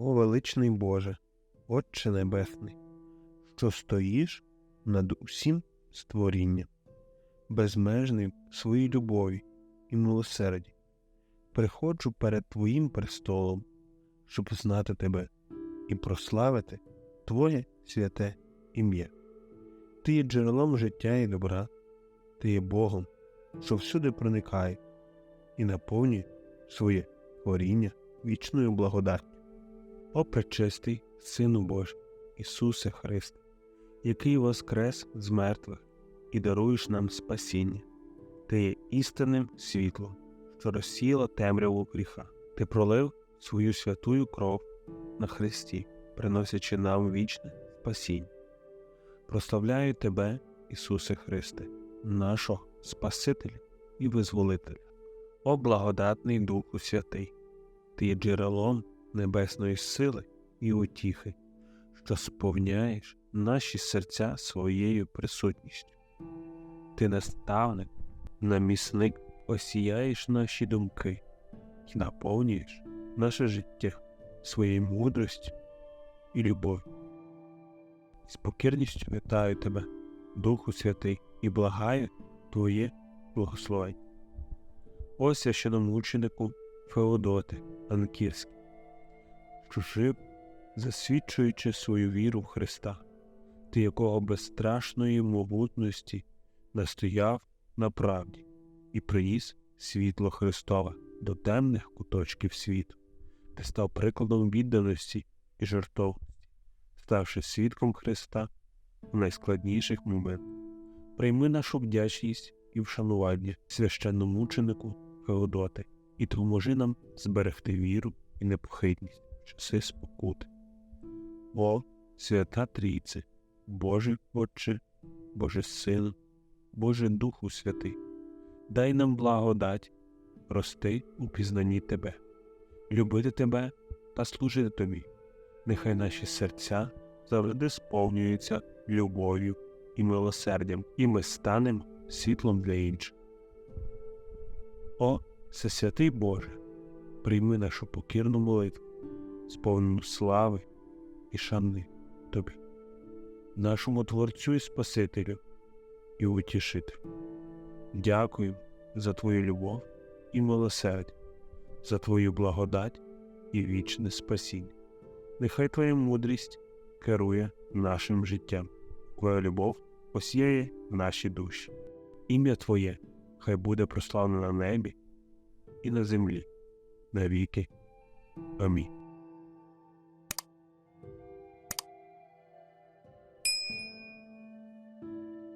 О величний Боже, Отче Небесний, що стоїш над усім створінням, безмежний своїй любові і милосерді, приходжу перед Твоїм престолом, щоб знати Тебе і прославити Твоє святе ім'я. Ти є джерелом життя і добра, Ти є Богом, що всюди проникає і наповнює своє творіння вічною благодаттю. О пречистий Сину Божий, Ісусе Христе, який воскрес з мертвих і даруєш нам спасіння, Ти є істинним світлом, що розсіяло темряву гріха. Ти пролив свою святую кров на Христі, приносячи нам вічне спасіння. Прославляю Тебе, Ісусе Христе, нашого Спасителя і Визволителя. О благодатний Духу Святий, Ти є джерелом небесної сили і утіхи, що сповняєш наші серця своєю присутністю. Ти наставник, намісник, осіяєш наші думки і наповнюєш наше життя своєю мудростю і любов'ю. З покірністю вітаю тебе, Духу Святий, і благаю Твоє благословення. Ось священомученику Феодоти Анкірський, жив, засвідчуючи свою віру в Христа, ти якого безстрашної могутності настояв на правді і приніс світло Христове до темних куточків світу, ти став прикладом відданості і жертовності, ставши свідком Христа в найскладніших моментах. Прийми нашу вдячність і вшанування священномученику Феодоти і допоможи нам зберегти віру і непохитність часи спокути. О, свята Трійце, Боже Отче, Боже Син, Боже Духу Святий, дай нам благодать рости у пізнанні Тебе, любити Тебе та служити Тобі. Нехай наші серця завжди сповнюються любов'ю і милосердям, і ми станемо світлом для інших. О, Всесвятий Боже, прийми нашу покірну молитву, сповнену слави і шани Тобі, нашому Творцю і Спасителю і Утішителю. Дякую за Твою любов і милосердя, за Твою благодать і вічне спасіння. Нехай Твоя мудрість керує нашим життям, Твоя любов осіяє наші душі. Ім'я Твоє хай буде прославлено на небі і на землі, навіки. Амінь.